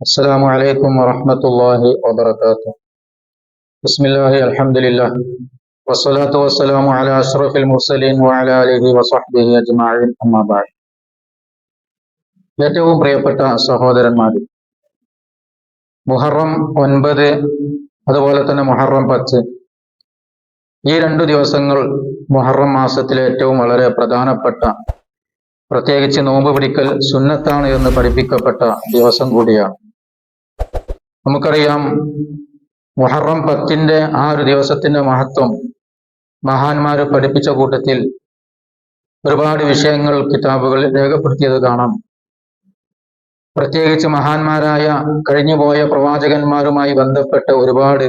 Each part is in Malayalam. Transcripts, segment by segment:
السلام عليكم ورحمة الله وبركاته بسم الله الحمد لله والصلاة والسلام على أشرف المرسلين وعلى آله وصحبه أجمعين أما بعد ഏറ്റവും പ്രിയപ്പെട്ട സഹോദരന്മാർ മുഹറം ഒൻപത് അതുപോലെ തന്നെ മുഹറം പത്ത് ഈ രണ്ടു ദിവസങ്ങൾ മുഹറം മാസത്തിലെ ഏറ്റവും വളരെ പ്രധാനപ്പെട്ട പ്രത്യേകിച്ച് നോമ്പ് പിടിക്കൽ സുന്നത്താണ് എന്ന് പഠിപ്പിക്കപ്പെട്ട ദിവസം കൂടിയാണ് നമുക്കറിയാം മുഹറം പത്തിന്റെ ആ ഒരു ദിവസത്തിന്റെ മഹത്വം മഹാന്മാരെ പഠിപ്പിച്ച കൂട്ടത്തിൽ ഒരുപാട് വിഷയങ്ങൾ കിതാബുകളിൽ രേഖപ്പെടുത്തിയത് കാണാം. പ്രത്യേകിച്ച് മഹാന്മാരായ കഴിഞ്ഞുപോയ പ്രവാചകന്മാരുമായി ബന്ധപ്പെട്ട ഒരുപാട്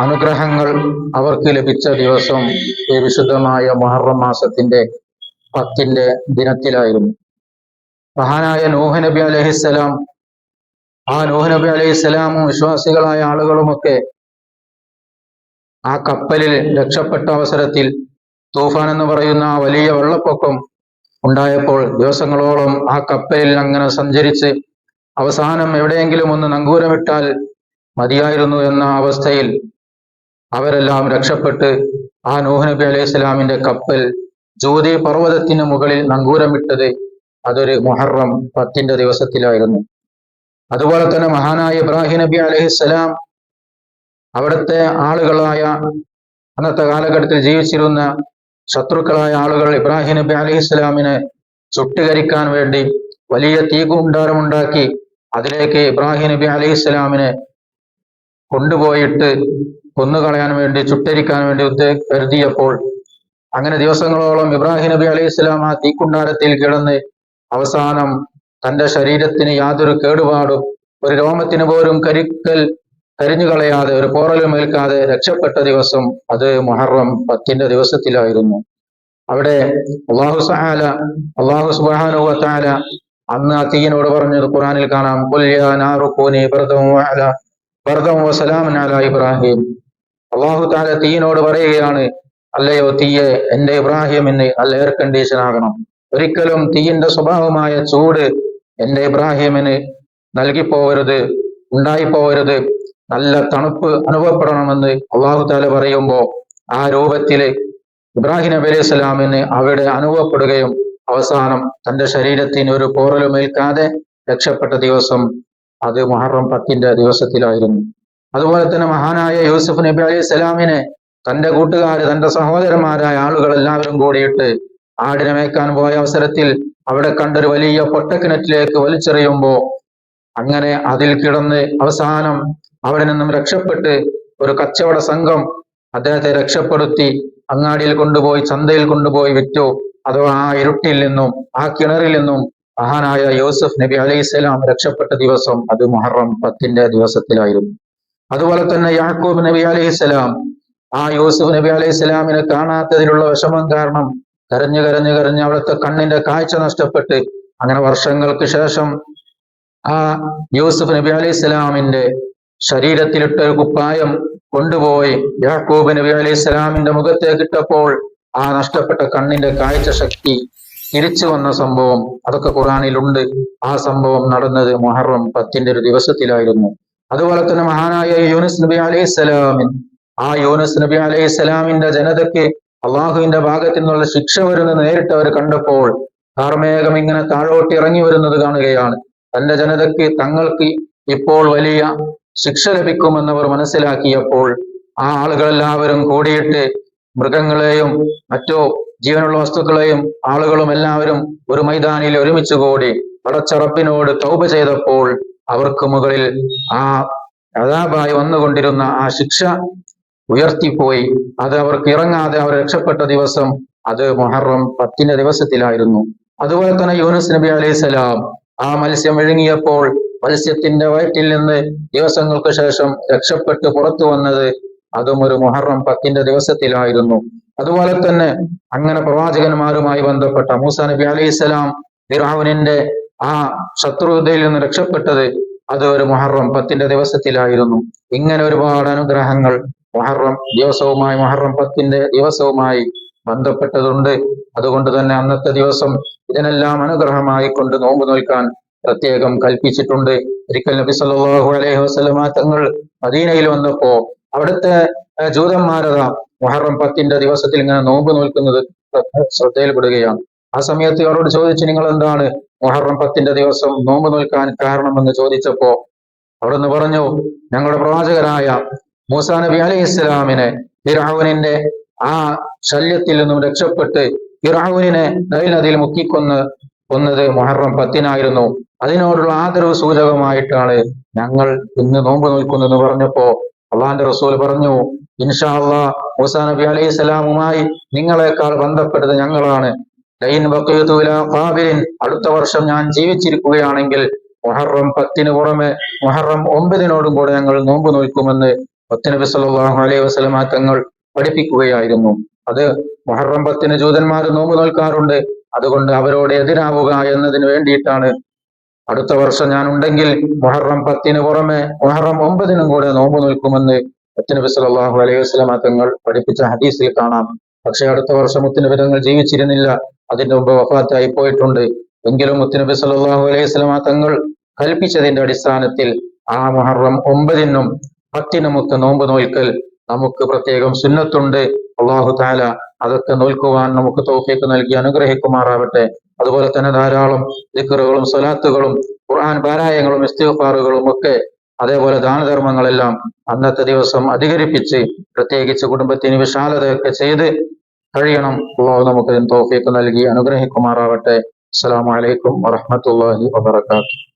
അനുഗ്രഹങ്ങൾ അവർക്ക് ലഭിച്ച ദിവസം ഈ വിശുദ്ധമായ മൊഹറം മാസത്തിന്റെ പത്തിന്റെ ദിനത്തിലായിരുന്നു. മഹാനായ നൂഹ് നബി അലഹിസ്സലാം ആ നോഹ് നബി അലൈഹിസ്സലാമും വിശ്വാസികളായ ആളുകളുമൊക്കെ ആ കപ്പലിൽ രക്ഷപ്പെട്ട അവസരത്തിൽ തൂഫാൻ എന്ന് പറയുന്ന വലിയ വെള്ളപ്പൊക്കം ഉണ്ടായപ്പോൾ ദിവസങ്ങളോളം ആ കപ്പലിൽ അങ്ങനെ സഞ്ചരിച്ച് അവസാനം എവിടെയെങ്കിലും ഒന്ന് നങ്കൂരമിട്ടാൽ മതിയായിരുന്നു എന്ന അവസ്ഥയിൽ അവരെല്ലാം രക്ഷപ്പെട്ട് ആ നൂഹ് നബി അലൈഹി സ്വലാമിന്റെ കപ്പൽ ജ്യോതി പർവതത്തിന് മുകളിൽ നങ്കൂരമിട്ടത് അതൊരു മുഹറം പത്തിന്റെ ദിവസത്തിലായിരുന്നു. അതുപോലെ തന്നെ മഹാനായ ഇബ്രാഹിം നബി അലഹിസ്സലാം അവിടുത്തെ ആളുകളായ അന്നത്തെ കാലഘട്ടത്തിൽ ജീവിച്ചിരുന്ന ശത്രുക്കളായ ആളുകൾ ഇബ്രാഹിം നബി അലഹിസ്സലാമിനെ ചുട്ടുകരിക്കാൻ വേണ്ടി വലിയ തീകുണ്ടാരമുണ്ടാക്കി അതിലേക്ക് ഇബ്രാഹിം നബി അലഹിസ്സലാമിനെ കൊണ്ടുപോയിട്ട് കൊന്നുകളയാൻ വേണ്ടി ചുട്ടരിക്കാൻ വേണ്ടി കരുതിയപ്പോൾ അങ്ങനെ ദിവസങ്ങളോളം ഇബ്രാഹിം നബി അലൈഹി സ്വലാം ആ തീക്കുണ്ടാരത്തിൽ കിടന്ന് അവസാനം തന്റെ ശരീരത്തിന് യാതൊരു കേടുപാടും ഒരു രോമത്തിന് പോലും കരിക്കൽ കരിഞ്ഞു കളയാതെ ഒരു പോറലും ഏൽക്കാതെ രക്ഷപ്പെട്ട ദിവസം അത് മുഹറം പത്തിന്റെ ദിവസത്തിലായിരുന്നു. അവിടെ അള്ളാഹു സഹാല അള്ളാഹു സുബാനുവത്താല അന്ന് ആ തീയനോട് പറഞ്ഞത് ഖുറാനിൽ കാണാം ഇബ്രാഹിം. അള്ളാഹു താല തീയനോട് പറയുകയാണ് അല്ലയോ തീയെ എന്റെ ഇബ്രാഹിമിന് അല്ല എയർ കണ്ടീഷൻ ആകണം ഒരിക്കലും തീയിന്റെ സ്വഭാവമായ ചൂട് എന്റെ ഇബ്രാഹിമിന് നൽകിപ്പോകരുത് ഉണ്ടായിപ്പോവരുത്. നല്ല തണുപ്പ് അനുഭവപ്പെടണമെന്ന് അള്ളാഹു താല പറയുമ്പോ ആ രൂപത്തിൽ ഇബ്രാഹിം നബി അലൈഹി സ്വലാമിന് അവിടെ അനുഭവപ്പെടുകയും അവസാനം തന്റെ ശരീരത്തിന് ഒരു പോറലുമേൽക്കാതെ രക്ഷപ്പെട്ട ദിവസം അത് മുഹറം പത്തിന്റെ ദിവസത്തിലായിരുന്നു. അതുപോലെ തന്നെ മഹാനായ യൂസുഫ് നബി അലൈഹി സ്വലാമിനെ തന്റെ കൂട്ടുകാര് തന്റെ സഹോദരന്മാരായ ആളുകൾ എല്ലാവരും കൂടിയിട്ട് ആടിനെ മേക്കാൻ പോയ അവസരത്തിൽ അവിടെ കണ്ടൊരു വലിയ പൊട്ടക്കിണറ്റിലേക്ക് വലിച്ചെറിയുമ്പോ അങ്ങനെ അതിൽ കിടന്ന് അവസാനം അവിടെ നിന്നും രക്ഷപ്പെട്ട് ഒരു കച്ചവട സംഘം അദ്ദേഹത്തെ രക്ഷപ്പെടുത്തി അങ്ങാടിയിൽ കൊണ്ടുപോയി ചന്തയിൽ കൊണ്ടുപോയി വിറ്റു. അഥവാ ആ ഇരുട്ടിൽ നിന്നും ആ കിണറിൽ നിന്നും മഹാനായ യൂസഫ് നബി അലൈഹിസ്സലാം രക്ഷപ്പെട്ട ദിവസം അത് മുഹറം പത്തിന്റെ ദിവസത്തിലായിരുന്നു. അതുപോലെ തന്നെ യാക്കൂബ് നബി അലൈഹി സ്വലാം ആ യൂസുഫ് നബി അലൈഹി സ്വലാമിനെ കാണാത്തതിലുള്ള വിഷമം കാരണം കരഞ്ഞു കരഞ്ഞു കരഞ്ഞ് അവിടുത്തെ കണ്ണിന്റെ കാഴ്ച നഷ്ടപ്പെട്ട് അങ്ങനെ വർഷങ്ങൾക്ക് ശേഷം ആ യൂസുഫ് നബി അലൈഹി ഇസ്ലാമിന്റെ ശരീരത്തിലിട്ട ഒരു കുപ്പായം കൊണ്ടുപോയി. യാക്കൂബ് നബി അലൈഹി ഇസ്ലാമിന്റെ മുഖത്തേക്ക് ഇട്ടപ്പോൾ ആ നഷ്ടപ്പെട്ട കണ്ണിന്റെ കാഴ്ച ശക്തി തിരിച്ചു വന്ന സംഭവം. അതൊക്കെ ഖുറാനിലുണ്ട് ആ സംഭവം നടന്നത് മുഹറം പത്തിന്റെ ഒരു ദിവസത്തിലായിരുന്നു. അതുപോലെ തന്നെ മഹാനായ യൂനിസ് നബി അലൈഹി സ്വലാമിൻ ആ യൂനുസ് നബി അലൈഹി സ്വലാമിന്റെ ജനതയ്ക്ക് അള്ളാഹുവിന്റെ ഭാഗത്തു നിന്നുള്ള ശിക്ഷ വരുന്നത് നേരിട്ട് അവർ കണ്ടപ്പോൾ കാർമേഘം ഇങ്ങനെ താഴോട്ട് ഇറങ്ങി വരുന്നത് കാണുകയാണ്. തന്റെ ജനതയ്ക്ക് തങ്ങൾക്ക് ഇപ്പോൾ വലിയ ശിക്ഷ ലഭിക്കുമെന്നവർ മനസ്സിലാക്കിയപ്പോൾ ആ ആളുകളെല്ലാവരും കൂടിയിട്ട് മൃഗങ്ങളെയും മറ്റോ ജീവനുള്ള വസ്തുക്കളെയും ആളുകളും എല്ലാവരും ഒരു മൈതാനിയിൽ ഒരുമിച്ച് കൂടി പടച്ചറപ്പിനോട് തൗപ ചെയ്തപ്പോൾ അവർക്ക് മുകളിൽ ആ അതാബായി വന്നുകൊണ്ടിരുന്ന ആ ശിക്ഷ ഉയർത്തിപ്പോയി. അത് അവർക്ക് ഇറങ്ങാതെ അവർ രക്ഷപ്പെട്ട ദിവസം അത് മൊഹറം പത്തിന്റെ ദിവസത്തിലായിരുന്നു. അതുപോലെ തന്നെ യൂനുസ് നബി അലൈഹി സ്വലാം ആ മത്സ്യം വിഴുങ്ങിയപ്പോൾ മത്സ്യത്തിന്റെ വയറ്റിൽ നിന്ന് ദിവസങ്ങൾക്ക് ശേഷം രക്ഷപ്പെട്ട് പുറത്തു വന്നത് അതും ഒരു മുഹറം പത്തിന്റെ ദിവസത്തിലായിരുന്നു. അതുപോലെ തന്നെ അങ്ങനെ പ്രവാചകന്മാരുമായി ബന്ധപ്പെട്ട മൂസ നബി അലൈഹി സ്വലാം ഫിറാവുനിന്റെ ആ ശത്രുതയിൽ നിന്ന് രക്ഷപ്പെട്ടത് അത് ഒരു മുഹറം പത്തിന്റെ ദിവസത്തിലായിരുന്നു. ഇങ്ങനെ ഒരുപാട് അനുഗ്രഹങ്ങൾ മുഹറം ദിവസവുമായി മുഹറം പത്തിന്റെ ദിവസവുമായി ബന്ധപ്പെട്ടതുണ്ട്. അതുകൊണ്ട് തന്നെ അന്നത്തെ ദിവസം ഇതിനെല്ലാം അനുഗ്രഹമായി കൊണ്ട് നോമ്പ് നോൽക്കാൻ പ്രത്യേകം കൽപ്പിച്ചിട്ടുണ്ട്. ഒരിക്കൽ നബി സല്ലാഹു അലൈഹി വസല്ലമ തങ്ങൾ മദീനയിൽ വന്നപ്പോ അവിടുത്തെ ജൂതന്മാരത ജൂതന്മാരതാ മുഹറം പത്തിന്റെ ദിവസത്തിൽ ഇങ്ങനെ നോമ്പ് നോൽക്കുന്നത് ശ്രദ്ധയിൽപ്പെടുകയാണ്. ആ സമയത്ത് അവരോട് ചോദിച്ചു നിങ്ങൾ എന്താണ് മുഹറം പത്തിന്റെ ദിവസം നോമ്പ് നോൽക്കാൻ കാരണമെന്ന് ചോദിച്ചപ്പോ അവിടുന്ന് പറഞ്ഞു ഞങ്ങളുടെ പ്രവാചകരായ മൂസാ നബി അലൈഹി ഇസ്ലാമിനെ ഇറാവുനിന്റെ ആ ശല്യത്തിൽ നിന്നും രക്ഷപ്പെട്ട് ഫിറൌനിനെ നൈൽ നദിയിൽ മുക്കിക്കൊന്ന് കൊന്നത് മുഹറം പത്തിനായിരുന്നു. അതിനോടുള്ള ആദരവ് സൂചകമായിട്ടാണ് ഞങ്ങൾ ഇന്ന് നോമ്പ് നോൽക്കുന്നതെന്ന് പറഞ്ഞപ്പോ അള്ളാന്റെ റസൂൽ പറഞ്ഞു ഇൻഷാ അള്ളാ മൂസാ നബി അലൈഹി സ്വലാമുമായി നിങ്ങളെക്കാൾ ബന്ധപ്പെട്ടത് ഞങ്ങളാണ്. ലൈൻ ഇലാ അടുത്ത വർഷം ഞാൻ ജീവിച്ചിരിക്കുകയാണെങ്കിൽ മുഹറം പത്തിന് പുറമെ മുഹറം ഒമ്പതിനോടും കൂടെ ഞങ്ങൾ നോമ്പ് നോൽക്കുമെന്ന് നബി സല്ലല്ലാഹു അലൈഹി വസ്ലമ തങ്ങൾ പഠിപ്പിക്കുകയായിരുന്നു. അത് മുഹറം ജൂതന്മാർ നോമ്പ് നോൽക്കാറുണ്ട്. അതുകൊണ്ട് അവരോട് എതിരാവുക എന്നതിന് വേണ്ടിയിട്ടാണ്. അടുത്ത വർഷം ഞാൻ ഉണ്ടെങ്കിൽ മുഹറം പത്തിന് പുറമെ മുഹറം ഒമ്പതിനും കൂടെ നോമ്പ് നോൽക്കുമെന്ന് നബി സല്ലല്ലാഹു അലൈഹി വസല്ലമ തങ്ങൾ പഠിപ്പിച്ച ഹദീസിൽ കാണാം. പക്ഷെ അടുത്ത വർഷം മുത്തിനബി തങ്ങൾ ജീവിച്ചിരുന്നില്ല. അതിന്റെ മുമ്പ് വഫാത്തായി പോയിട്ടുണ്ട്. എങ്കിലും മുത്തുനബി സല്ലല്ലാഹു അലൈഹി വസല്ലമ തങ്ങൾ കൽപ്പിച്ചതിന്റെ അടിസ്ഥാനത്തിൽ ആ മുഹറം ഒമ്പതിനും പത്തിനുമൊക്കെ നോമ്പ് നോൽക്കൽ നമുക്ക് പ്രത്യേകം സുന്നത്തുണ്ട്. അള്ളാഹു താല അതൊക്കെ നോൽക്കുവാൻ നമുക്ക് തോഫിക്ക് നൽകി അനുഗ്രഹിക്കുമാറാവട്ടെ. അതുപോലെ തന്നെ ധാരാളം ദിക്കറുകളും സ്വലാത്തുകളും ഖുർആൻ പാരായങ്ങളും ഇസ്തിഫാറുകളും ഒക്കെ അതേപോലെ ദാനധർമ്മങ്ങളെല്ലാം അന്നത്തെ ദിവസം അധികരിപ്പിച്ച് പ്രത്യേകിച്ച് കുടുംബത്തിന് വിശാലതയൊക്കെ ചെയ്ത് കഴിയണം. അള്ളാഹു നമുക്ക് തോഫിക്ക് നൽകി അനുഗ്രഹിക്കുമാറാവട്ടെ. അസ്സാം വലൈക്കും വാഹമത്തല്ലാഹി വബറകാതുഹു.